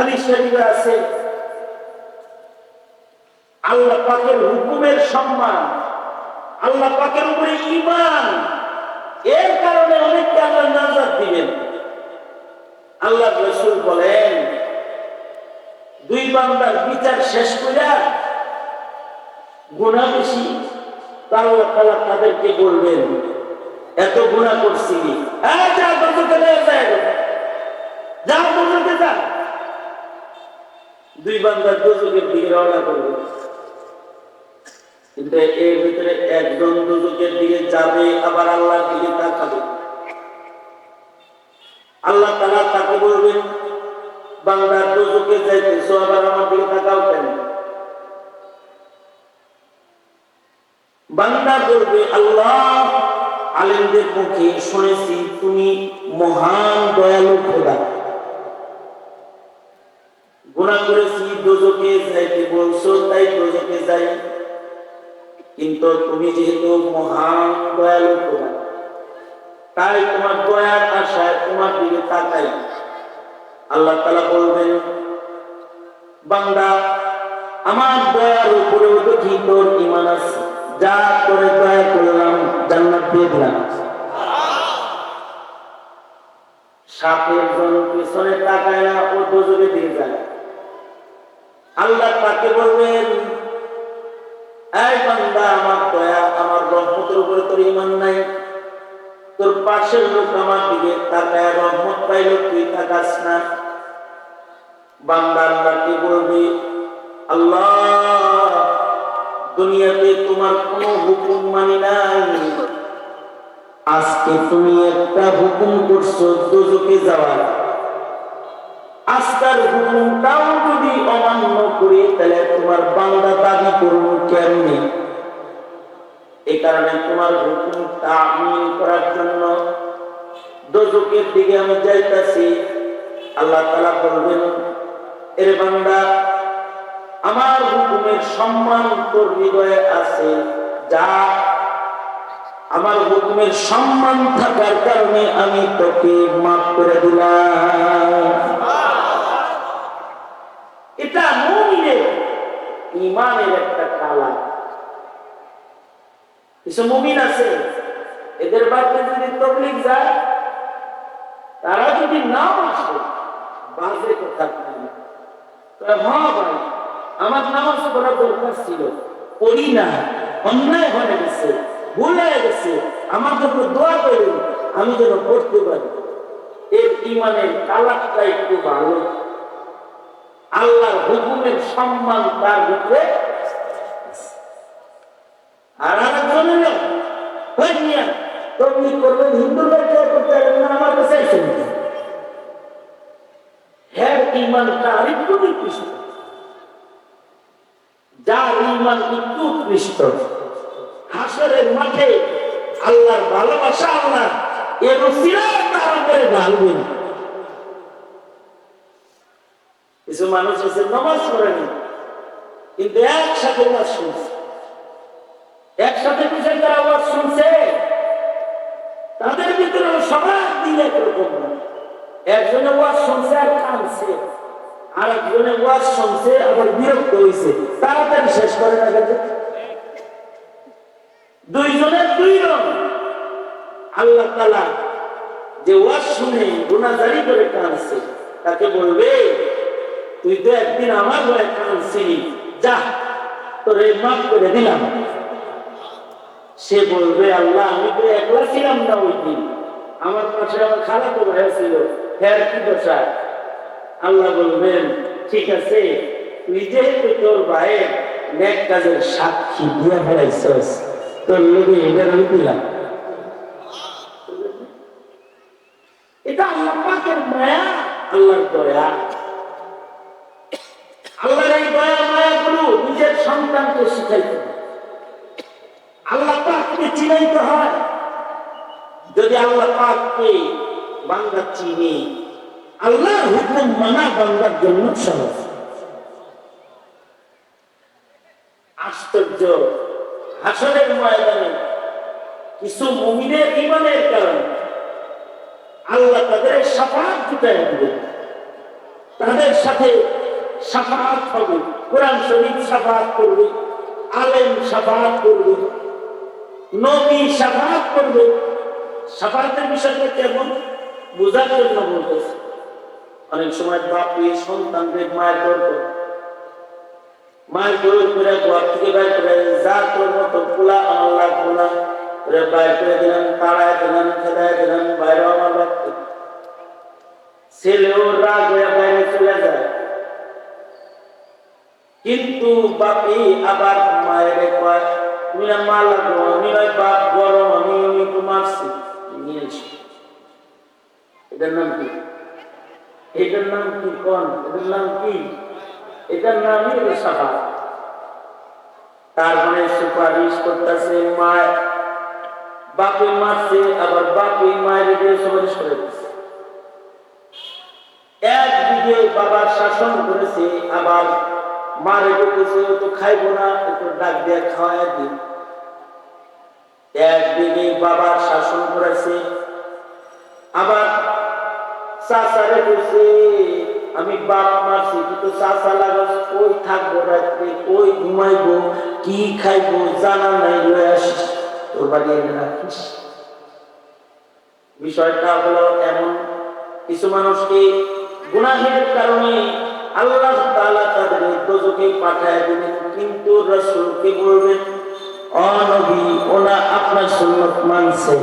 হাদিস শরীফে আছে। আল্লাহ পাকের হুকুমের সম্মান, আল্লাহ পাকের উপরে ইমান এর কারণে অনেককে আল্লাহ নাজাত দিবেন। আল্লাহ রসুল বলেন, দুই বান্দার বিচার শেষ করিয়া গুণা বেশি আল্লাহ তাআলা তাদেরকে বলবেন, এত গুণা করছি হ্যাঁ যা যায় যা দোজকে যা দুই বান্দার দোজকের দিকে রওনা করবে। কিন্তু এর ভিতরে একজন দুজকের দিকে যাবে, আবার আল্লাহর দিকে তাকাবে। আল্লাহ তালা তাকে বলবেন বাংলার দুজকে যাইতেছো, আবার আমার দিকে তাকাও কেন? বান্দা বলবে, আল্লাহ আলেমদের মুখে শুনেছি তুমি মহান দয়ালু খোদা। গুণা যাইতে বলছো তাই দোজকে যাই। কিন্তু তুমি যেহেতু মহান দয়ালু খোদা তাই তোমার দয়ার আশায় তোমার দিকে তাকাই। আল্লাহ তালা বলবেন, বান্দা, আমার দয়ার উপরেও দেখি তোর ইমান আছে। যা করে দয়া করলাম, জান্নাত দিয়ে দিলাম। সাপের জন পিছনে তাকায় না ও দোজকে দিয়ে যায়। আল্লাহ তাকে বলবেন, এই বান্দা, আমার দয়া, আমার রহমতের উপরে তোর ইমান নাই। তোর পাশের লোক আমার দিকে তাকায়, রহমত পাইল তুই তাকাস না। বান্দা আল্লাহকে বলবে, আল্লাহ, দুনিয়াতে তোমার কোন হুকুম মানি নাই। আজকে তুমি একটা হুকুম করছ দুজকে যাওয়ার। আজকার হুকুমটাও যদি অমান্য করি, তাহলে তোমার বান্দা দাবি করুন কেমনি? এই কারণে তোমার হুকুম তামিল করার জন্য দোজকের দিকে আমি যাইতাছি। আল্লাহ তালা বলবেন, এর বান্দা, আমার হুকুমের সম্মান তোর হৃদয়ে আছে, যা আমার হুকুমের সম্মান থাকার কারণে আমি তোকে মাফ করে দিলাম এটা মুমিনের ইমানের একটা কালা। কিছু মুমিন আছে, এদের বাড়িতে যদি তবলিক যায়, তারা যদি নাও আসে বাজে কথা হ্যাঁ ভাই, আমার নামাজ পড়ার দরকার ছিল, পড়ি না, অন্যায় হয়ে গেছে, ভুল হয়ে গেছে, আমার জন্য দোয়া করুন, আমি যেন পড়তে পারি। এর ইমানের কালারটা একটু ভালো আল্লাহর হুকুমের সম্মান তার ভিতরে আর আরেকজনের তবলি করবেন হিন্দু না, আমার কাছে হ্যাঁ নিকৃষ্ট যার ইমান একটু উৎকৃষ্ট হাসরের মাঠে আল্লাহর ভালোবাসা আল্লাহ এর তার উপরে কিছু মানুষ আছে, নামাজ পড়েনি। কিন্তু একসাথে ওয়াজ শুনছে। একসাথে কিছু যারা আওয়াজ শুনছে? তাদের ভিতরে সবার দিন একরকম একজনে ওয়াজ শুনছে আর কানছে আর একজনে ওয়াজ শুনছে, আবার বিরক্ত হয়েছে তাড়াতাড়ি শেষ করে না গেছে দুইজনের দুই রং। আল্লাহ তালা যে ওয়াজ শুনে গুণাজারি করে কানছে তাকে বলবে তুই তো একদিন আমার হয়ে কানছিলি যা, তোরে মাফ করে দিলাম। সে বলবে, আল্লাহ, আমি তো একলা ছিলাম না ওই দিন। আমার পাশে আমার তো হয়েছিল হ্যাঁ কি দশা আল্লাহ বলবেন, ঠিক আছে, তুই যেহেতু তোর ভাইয়ের নেক কাজের সাক্ষী দিয়ে ফেলাইছস, তোর লোকে এটা আমি দিলাম। এটা আল্লাহ পাকের মায়া, আল্লাহর দয়া। আল্লাহর এই দয়া মায়াগুলো নিজের সন্তানকে শিখাইতে। আল্লাহ পাককে চিনাইতে হয়। যদি আল্লাহ পাককে বান্দা চিনি আল্লাহর হুকুম মানা বান্দার জন্য সহজ। আশ্চর্য হাসনের ময়দানে কিছু মুমিনের ইমানের কারণে আল্লাহ তাদের সাফাত জুটাই দিবে তাদের সাথে সাফাত হবে। কোরআন শরীফ সাফাত করবে, আলেম সাফাত করবে, নবী সাফাত করবে। সাফাতের বিষয়টা কেমন? বোঝার জন্য বলতেছে। অনেক সময় বাপি সন্তানদের মায়ের করে। মায়ের দৌড় করে ঘর থেকে বাইর করে, যা তোর মতো পোলা আমার লাগবো না করে বাইর করে দিলাম তাড়ায় দিলাম খেদায় দিলাম বাইরে আমার লাগতো ছেলেও রাগ হয়ে বাইরে চলে যায়। কিন্তু বাপি আবার মায়ের কয় তুমি না মা লাগবো আমি নয় বাপ গরম, আমি আমি তো মারছি নিয়ে এসো এটার নাম কি? এটার নাম কি কন? এটার নাম কি? এটার নামই হলো সাফা তার মানে সুপারিশ করতেছে মায়। বাপে মারছে, আবার বাপে মায়ের দিয়ে সুপারিশ করে দিচ্ছে একদিকে বাবার শাসন করেছে, আবার মারে ও তো খাইবো না। একটু ডাক দিয়ে খাওয়াই দিন একদিকে বাবার শাসন করেছে। আবার চাচারে বলছে, আমি বাপ মারছি, কিন্তু চাচা লাগাস কই থাকব রাত্রে কই ঘুমাইবো, কি খাইবো জানা নাই, লয়ে আসিস, তোর বাড়ি এনে রাখিস। বিষয়টা হলো এমন। কিছু মানুষকে গুনাহের কারণে আল্লাহ তাআলা তাদের দোজকে পাঠায় দিবেন। কিন্তু রাসূলকে বলবেন অনবী ওনা আপনার সুন্নত মানছে।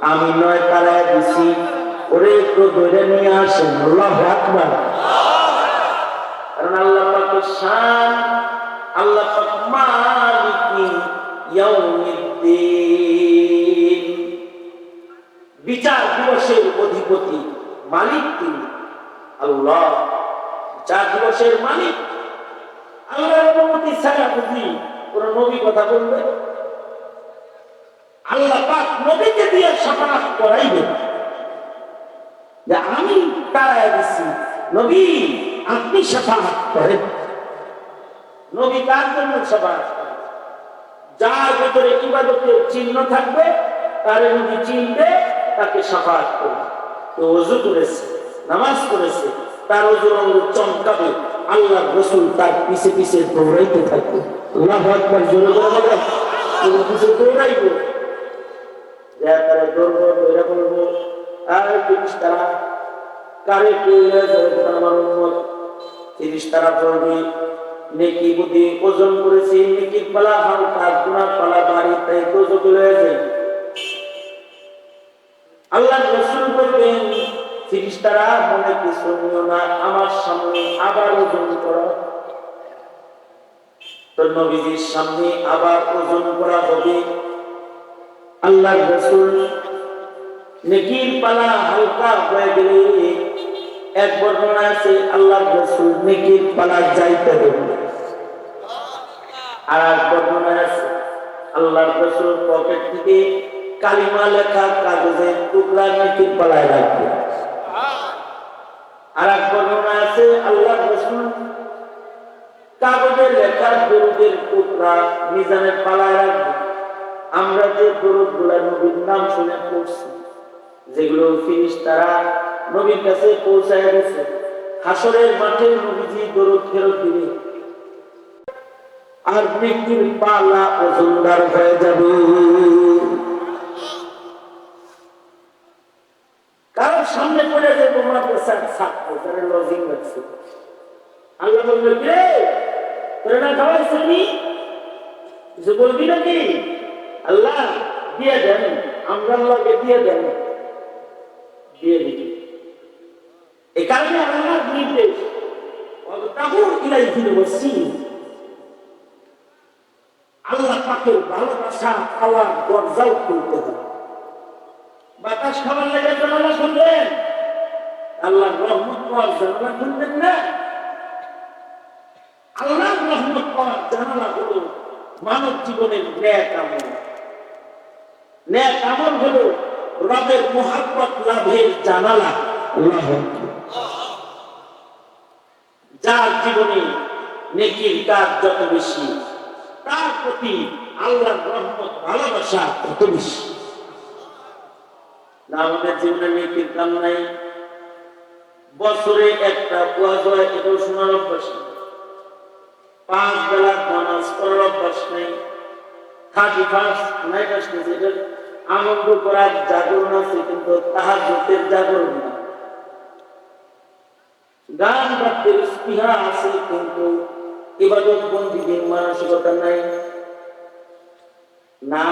আমি নয় তারায় দিছি। ওরে একটু ধরে নিয়ে আসেন। আল্লাহ আকবার। কারণ আল্লাহ পাকের শান, আল্লাহ পাক মালিকি ইয়াউমিদ্দিন। বিচার দিবসের অধিপতি মালিক তিনি। আল্লাহ বিচার দিবসের মালিক। আল্লাহর অনুমতি ছাড়া বুঝি কোন নবী কথা বলবে? আল্লাহ পাক নবীকে দিয়ে করাইবে। যে আমি দিচ্ছি নবী, আপনি করেন। নবী কার জন্য করেন? যার ভেতরে ইবাদতের চিহ্ন থাকবে, তার নবী চিনবে, তাকে সাফাত করবে। তো অজু করেছে, নামাজ করেছে। তার অজুর অঙ্গ চমকাবে। আল্লাহ রসুল তার পিছে পিছে দৌড়াইতে থাকবে। আল্লাহ একবার জোরে করে বলে তুমি পিছে দৌড়াইবো। যা তারা দৌড়বো দৌড়া বলব। আর জিনিস তারা কারে পেয়ে যাবে আমার উন্মত জিনিস তারা পড়বে নেকি বুদ্ধি, ওজন করেছি পালা পালা তাই যায় আল্লাহ ফিরিস্তারা মনে কিছু না, আমার সামনে আবার ওজন করো। তো নবীজির সামনে আবার ওজন করা হবে। আল্লাহ রসুল নেকির পালা হালকা হয়ে গেলে এক বর্ণনা আছে, আল্লাহ রসুল নেকির পালা যাইতে দেবে আর এক বর্ণনা আছে, আল্লাহ রসুল পকেট থেকে কালিমা লেখা কাগজের টুকরা নেকির পালায় রাখবে। আর বর্ণনা আছে আল্লাহ রসুল কাগজে লেখার দরুদের টুকরা মিজানের পালায় রাখবে। আমরা যে গুলা নবীর নাম শুনে পড়ছি, যেগুলো ফিরিস তারা নবীর কাছে পৌঁছায় হাসরের মাঠে নবীজি দরুদ ফেরত দিবে। আর মৃত্যুর পালা ওজনদার হয়ে যাবে কারোর সামনে পড়ে যে তোমার ছাত্র তারা লজিং লাগছে আল্লাহ, দিয়ে দেন। আল্লাহ নির্দেশ খুলতে হবে। বাতাস খাবার লেগে জানালা খুলবেন আল্লাহ রহমত পাওয়ার জানালা খুলবেন না? আল্লাহ জানালা মানব জীবনের ন্যায় আমল ন্যায় আমল হলো রবের মোহাব্বত লাভের জানালা। আল্লাহ যার জীবনে নেকির কাজ যত বেশি, তার প্রতি আল্লাহর রহমত, ভালোবাসা তত বেশি। আমাদের জীবনে নেকির কাম নাই। বছরে একটা ওয়াজ হয়, এটাও শোনার অভ্যাস নেই। পাঁচ বেলা নামাজ পড়ার অভ্যাস নেই। থার্টি ফার্স্ট নাইট আসতেছে এটা আনন্দ করার জাগরণ আছে, কিন্তু তাহার জোটের জাগরণ না। গান বাদ্যের স্পৃহা আছে, কিন্তু ইবাদত বন্দীদের মানসিকতা নাই। না,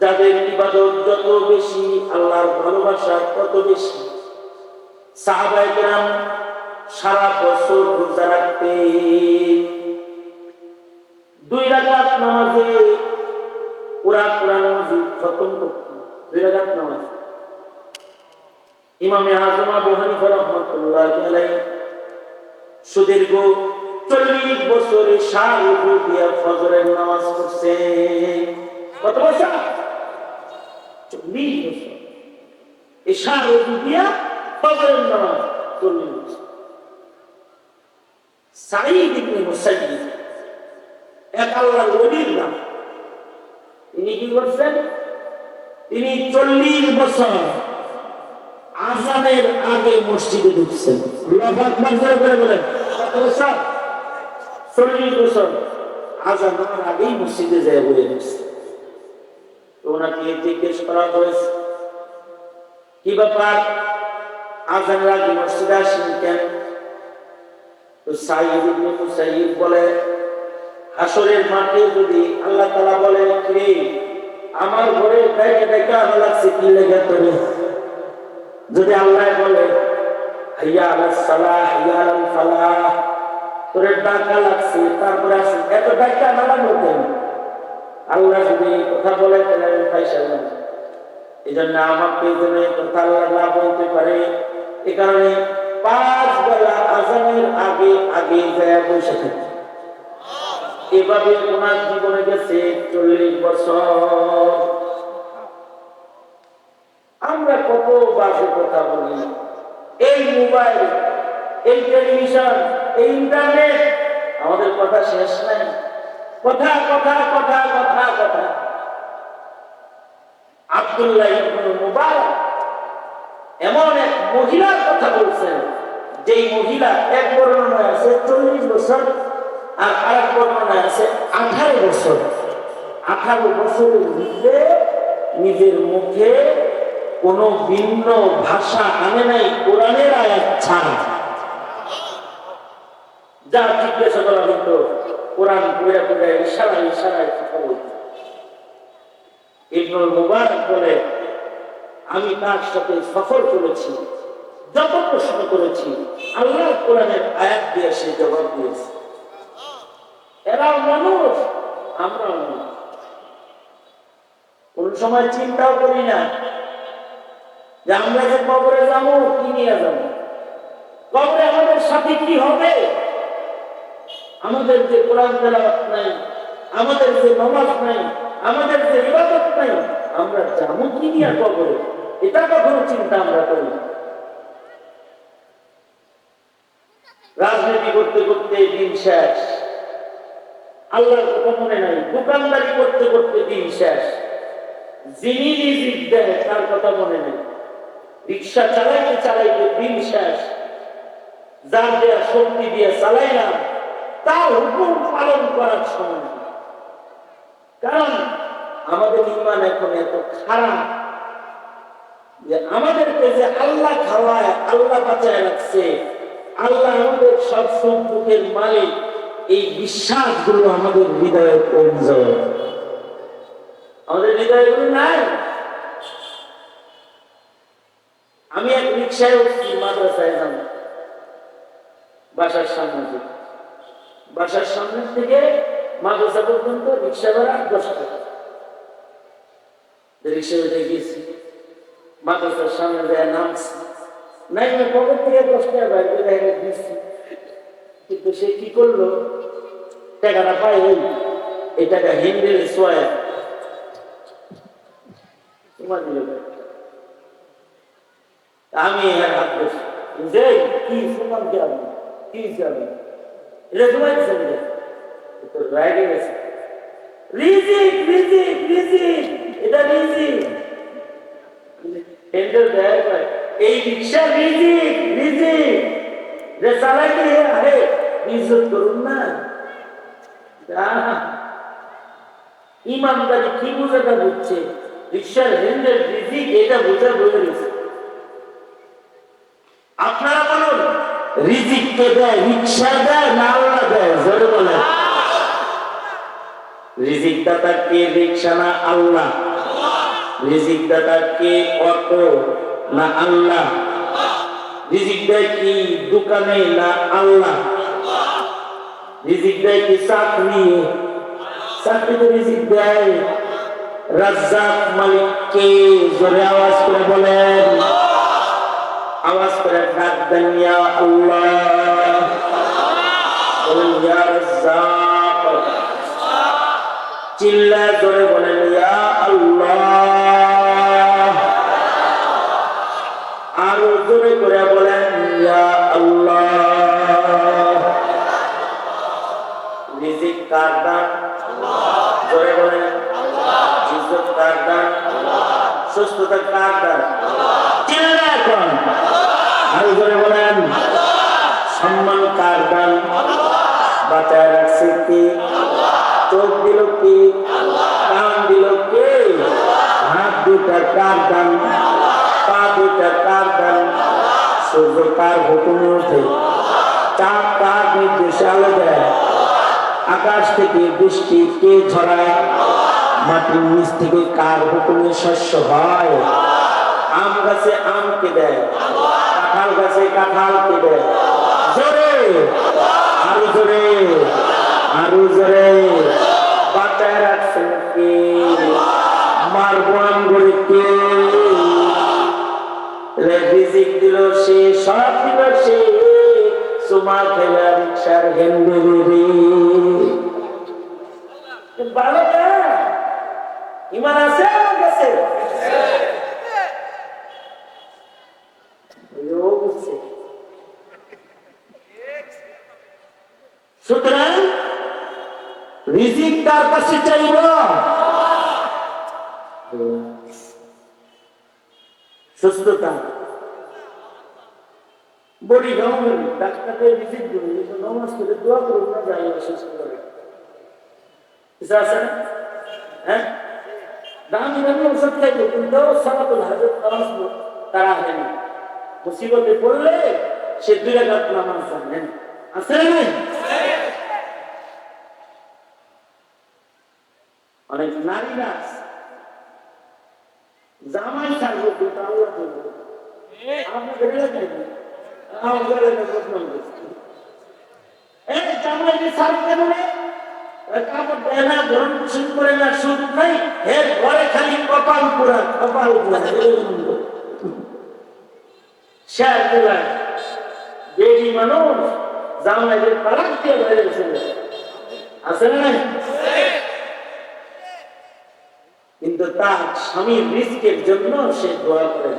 যাদের ইবাদত যত বেশি, আল্লাহর ভালোবাসা তত বেশি। সাহাবাই গ্রাম সারা বছর রোজা রাখতে। দুই রাকাত নামাজে পুরা পুরা মসজিদ খতম করত। দুই রাকাত নামাজ। ইমামে আজম আবু রহমতুল্লাহ আলাইহি সুদীর্ঘ চল্লিশ বছরে দিয়া ফজরের নামাজ পড়ছে। কত বছর? চল্লিশ বছর। এই দিয়া ফজরের নামাজ চল্লিশ সাঈদ ইবনে মুসাইয়িব এক আল্লাহর ওলির নাম। তিনি কি করছেন? তিনি চল্লিশ বছর আজানের আগে মসজিদে ঢুকছেন। করে বলেন কত বছর? চল্লিশ বছর। আজান হওয়ার আগেই মসজিদে যায় বলে তো ওনাকে জিজ্ঞেস করা হয়েছে, কি ব্যাপার? আজানের আগে মসজিদে আসেন কেন? তো সাইদ ইবনে বলে হাসরের মাঠে যদি আল্লাহ তাআলা বলে রে আমার ঘরে ডাইকে ডাইকে আনা লাগছে, কি লেগে তোরে যদি আল্লাহ বলে, হাইয়া আলাস সালাহ, হাইয়া আলাল ফালাহ, তোরে ডাকা লাগছে, তারপরে আসে আল্লাহ যদি কথা বলে, তাহলে আমি পয়সা নেব এই জন্য কথা না বলতে পারে, এ পাঁচ বেলা আজানের আগে আগে যায় বসে থাকে। এভাবে ওনার জীবনে গেছে চল্লিশ বছর। আমরা কত বাজে কথা বলি। এই মোবাইল, এই টেলিভিশন, এই ইন্টারনেট, আমাদের কথা শেষ নাই। কথা কথা কথা কথা কথা। আব্দুল্লাহ মুবারক এমন এক মহিলার কথা বলছেন, যেই মহিলা এক বর্ণনায় আছে চল্লিশ বছর আর আরেক বর্ণনায় আছে আঠারো বছর। আঠারো বছরের মধ্যে নিজের মুখে কোন ভিন্ন ভাষা আনে নাই, কোরআনের আয়াত ছাড়া। যা জিজ্ঞাসা করা হতো কোরআন পড়ে পড়ে ইশারা ইশারায় কথা বলতো। ইবনুল মুবারক বলে আমি তার সাথে সফর করেছি যত প্রশ্ন করেছি, আল্লাহ কোরআনের আয়াত দিয়ে সে জবাব দিয়েছে। এরাও মানুষ আমরাও কোন সময় চিন্তাও করি না যে আমরা যে কবরে যাব, কি নিয়ে যাব? কবরে আমাদের সাথে কি হবে? আমাদের যে কোরআন তেলাওয়াত নাই, আমাদের যে নমাজ নাই, আমাদের যে ইবাদত নাই, আমরা যাব কি নিয়ে কবরে? এটা কখনো চিন্তা আমরা করি রাজনীতি করতে করতে দিন শেষ। আল্লাহর মনে নাই, দোকানদারি করতে করতে দিন শেষ। যিনি রিজিক দেয়, তার কথা মনে নেই। রিক্সা চালাইতে চালাইতে দিন শেষ। যার দেয়া শক্তি দিয়ে চালাইলাম, তার হুকুম পালন করার সময় কারণ আমাদের ইমান এখন এত খারাপ। যে আমাদেরকে যে আল্লাহ খাওয়ায়, আল্লাহ বাঁচায় রাখছে। আল্লাহ আমাদের সব সুখ মালিক। এই বিশ্বাসগুলো আমাদের হৃদয়ে পৌঁছ আমাদের হৃদয়গুলো নাই। আমি এক রিক্সায় উঠছি, মাদ্রাসায় যাব। বাসার সামনে বাসার সামনে থেকে মাদ্রাসা পর্যন্ত রিক্সা ভাড়া দশ টাকা। রিক্সা উঠে গেছি মাদ্রাসার সামনে যায় নাই না পকেট থেকে দশ টাকা করে দিচ্ছি কিন্তু সে কি করল? টাকাটা ওই, এই টাকা হিন্দির সোয়া তোমার দিল আমি এর হাত যে, কি সুমান যাবে কি যাবে এটা তোমার যাবে তো রাইডে গেছে। রিজিক রিজিক। এটা রিজিক। টেন্ডার দেয় এই রিক্সা রিজিক রিজিক যে চালাইতে আরে ইজ্জত করুন না। ইমানদারি কি বুঝাটা বুঝছে? রিক্সার হেন্ডেল রিজিক এটা বোঝা বুঝে গেছে আপনারা বলুন রিজিক কে দেয় রিক্সা দেয় না আল্লাহ দেয়? জোরে বলেন। রিজিক দাতা কে রিক্সা না আল্লাহ? রিজিক দাতা কে অটো না আল্লাহ। রিজিক দেয় কি দোকানে? না আল্লাহ। রিজিক দেয় কি চাকরি? চাকরি তো রিজিক দেয় রাজ্জাক মালিক কে জোরে আওয়াজ করে বলেন। আওয়াজ করে ডাক দেন ইয়া আল্লাহ ইয়া রাজ্জাক। চিল্লা জোরে বলেন, ইয়া আল্লাহ। আরও জোরে করে বলেন, ইয়া আল্লাহ। রিজিক কার দান জোরে বলেন, ইজ্জত কার দান সুস্থতা কার দান চিল্লা এখন। আরও জোরে বলেন, সম্মান কার দান বাঁচায় রাখছে কি? চোখ দিল কি? কান দিল কে? হাত দুটা কার দান পা দুটা কার দান সূর্য কার হুকুমে ওঠে। চাঁদ কার নির্দেশে আলো দেয়। আকাশ থেকে বৃষ্টি কে ঝরায়? মাটির নিচ থেকে কার হুকুমে শস্য হয়? আম গাছে আমকে দেয়? কাঁঠাল গাছে কাঁঠালকে দেয়? জোরে! আরও জোরে! আরও জোরে। বাঁচায় রাখছেন কে মারবো আঙ্গুরে কে? রিজিক দিল সে সব দিল ইমান আছে আমার কাছে ও বুঝছে সুতরাং রিজিক তার কাছে চাইব? সুস্থতা। বডি গভর্নমেন্ট ডাক্তারদের রিজিক দিন নমাজ করে দোয়া করুন না যাই সুস্থ করে। হ্যাঁ? দামি দামি ওষুধ কিন্তু নামাজ তারা মুসিবতে পড়লে সে দুই নামাজ জানেন আছে নাই? নারীরা। জামাই ছাড়বো কিন্তু আল্লাহ বলব আপনাদের এলাকায় নেই। আমাদের এলাকায় বদনাম এই জামাইকে ছাড় কেন কাপড় দেয় না, ভরণ পোষণ করে না, সুখ নাই। এর ঘরে খালি কপাল পোড়া, কপাল পোড়া, শেয়ার দিলাম। বেডি মানুষ জামাইদের পালাক দিয়ে বাইরে আছে না নাই? কিন্তু তার স্বামীর রিস্কের জন্য সে দোয়া করে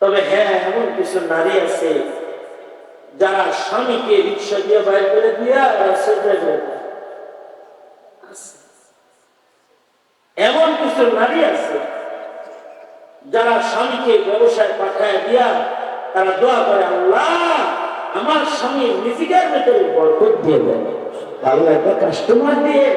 তবে হ্যাঁ এমন কিছু নারী আছে যারা স্বামীকে রিক্সা দিয়ে বাইর করে দিয়া। এমন কিছু নারী আছে যারা স্বামীকে ব্যবসায় পাঠায় দিয়া তারা দোয়া করে, আল্লাহ, আমার স্বামীর রিজিকের ভিতরে বরকত দিয়ে দেয় আল্লাহ একটা কাস্টমার দিয়ে।